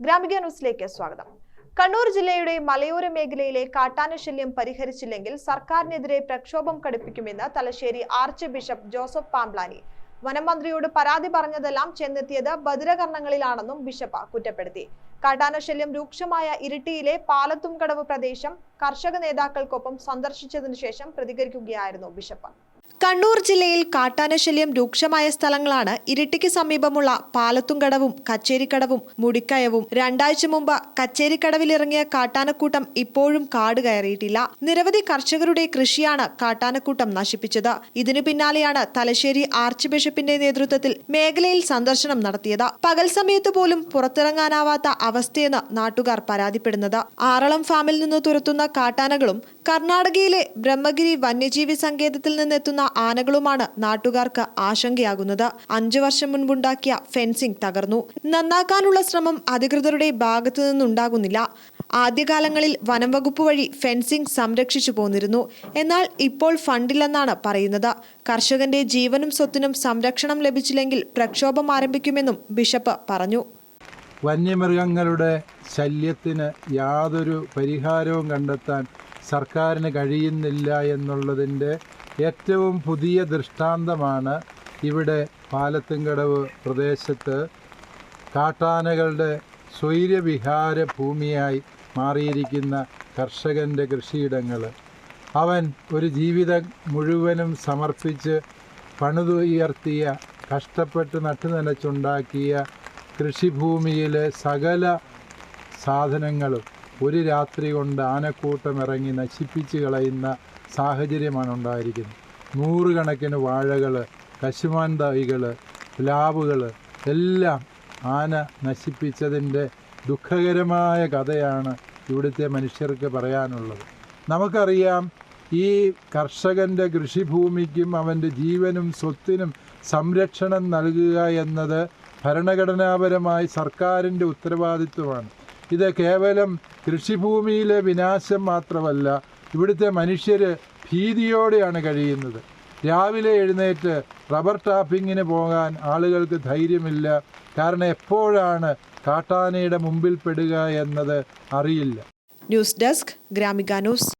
ഗ്രാമിക ന്യൂസിലേക്ക് സ്വാഗതം. കണ്ണൂർ ജില്ലയുടെ മലയോര മേഖലയിലെ കാട്ടാന ശല്യം പരിഹരിച്ചില്ലെങ്കിൽ സർക്കാരിനെതിരെ പ്രക്ഷോഭം കടുപ്പിക്കുമെന്ന് തലശ്ശേരി ആർച്ച് ബിഷപ്പ് ജോസഫ് പാംപ്ലാനി. വനമന്ത്രിയോട് പരാതി പറഞ്ഞതെല്ലാം ചെന്നെത്തിയത് ബദിരകർണങ്ങളിലാണെന്നും ബിഷപ്പ് കുറ്റപ്പെടുത്തി. കാട്ടാന ശല്യം രൂക്ഷമായ ഇരിട്ടിയിലെ പാലത്തുംകടവ് പ്രദേശം കർഷക നേതാക്കൾക്കൊപ്പം സന്ദർശിച്ചതിനു ശേഷം പ്രതികരിക്കുകയായിരുന്നു ബിഷപ്പ്. കണ്ണൂർ ജില്ലയിൽ കാട്ടാനശല്യം രൂക്ഷമായ സ്ഥലങ്ങളാണ് ഇരിട്ടിക്ക് സമീപമുള്ള പാലത്തുംകടവും കച്ചേരിക്കടവും മുടിക്കയവും. രണ്ടാഴ്ച മുമ്പ് കച്ചേരിക്കടവിലിറങ്ങിയ കാട്ടാനക്കൂട്ടം ഇപ്പോഴും കാട് കയറിയിട്ടില്ല. നിരവധി കർഷകരുടെ കൃഷിയാണ് കാട്ടാനക്കൂട്ടം നശിപ്പിച്ചത്. ഇതിനു പിന്നാലെയാണ് തലശ്ശേരി ആർച്ച് ബിഷപ്പിന്റെ നേതൃത്വത്തിൽ മേഖലയിൽ സന്ദർശനം നടത്തിയത്. പകൽ സമയത്ത് പോലും പുറത്തിറങ്ങാനാവാത്ത അവസ്ഥയെന്ന് നാട്ടുകാർ പരാതിപ്പെടുന്നത്. ആറളം ഫാമിൽ നിന്ന് തുരത്തുന്ന കാട്ടാനകളും കർണാടകയിലെ ബ്രഹ്മഗിരി വന്യജീവി സങ്കേതത്തിൽ നിന്നെത്തുന്ന ആനകളുമാണ് നാട്ടുകാർക്ക് ആശങ്കയാകുന്നത്. അഞ്ചു വർഷം മുൻപുണ്ടാക്കിയ ഫെൻസിംഗ് തകർന്നു. നന്നാക്കാനുള്ള ശ്രമം അധികൃതരുടെ ഭാഗത്തു നിന്നുണ്ടാകുന്നില്ല. ആദ്യകാലങ്ങളിൽ വനം വകുപ്പ് വഴി ഫെൻസിംഗ് സംരക്ഷിച്ചു പോന്നിരുന്നു. എന്നാൽ ഇപ്പോൾ ഫണ്ടില്ലെന്നാണ് പറയുന്നത്. കർഷകന്റെ ജീവനും സ്വത്തിനും സംരക്ഷണം ലഭിച്ചില്ലെങ്കിൽ പ്രക്ഷോഭം ആരംഭിക്കുമെന്നും ബിഷപ്പ് പറഞ്ഞു. വന്യമൃഗങ്ങളുടെ ശല്യത്തിന് യാതൊരു പരിഹാരവും കണ്ടെത്താൻ സർക്കാരിന് കഴിയുന്നില്ല എന്നുള്ളതിന്റെ ഏറ്റവും പുതിയ ദൃഷ്ടാന്തമാണ് ഇവിടെ പാലത്തുംകടവ് പ്രദേശത്ത് കാട്ടാനകളുടെ സ്വൈര്യവിഹാര ഭൂമിയായി മാറിയിരിക്കുന്ന കർഷകന്റെ കൃഷിയിടങ്ങൾ. അവൻ ഒരു ജീവിതം മുഴുവനും സമർപ്പിച്ച് പണിതുയർത്തിയ കഷ്ടപ്പെട്ട് നട്ടുനനച്ചുണ്ടാക്കിയ കൃഷിഭൂമിയിലെ സകല സാധനങ്ങളും ഒരു രാത്രി കൊണ്ട് ആനക്കൂട്ടം ഇറങ്ങി നശിപ്പിച്ച് കളയുന്ന സാഹചര്യമാണ് ഉണ്ടായിരിക്കുന്നത് നൂറുകണക്കിന് വാഴകൾ കശുമാൻ തൈകൾ പ്ലാവുകൾ എല്ലാം ആന നശിപ്പിച്ചതിന്റെ ദുഃഖകരമായ കഥയാണ് ഇവിടുത്തെ മനുഷ്യർക്ക് പറയാനുള്ളത്. നമുക്കറിയാം ഈ കർഷകന്റെ കൃഷിഭൂമിക്കും അവന്റെ ജീവനും സ്വത്തിനും സംരക്ഷണം നൽകുക എന്നത് ഭരണഘടനാപരമായി സർക്കാരിന്റെ ഉത്തരവാദിത്വമാണ്. ഇത് കേവലം കൃഷിഭൂമിയിലെ വിനാശം മാത്രമല്ല ഇവിടുത്തെ മനുഷ്യർ ഭീതിയോടെയാണ് കഴിയുന്നത്. രാവിലെ എഴുന്നേറ്റ് റബ്ബർ ടാപ്പിങ്ങിന് പോകാൻ ആളുകൾക്ക് ധൈര്യമില്ല. കാരണം എപ്പോഴാണ് കാട്ടാനയുടെ മുമ്പിൽ പെടുക എന്നത് അറിയില്ല. News desk Gramika news.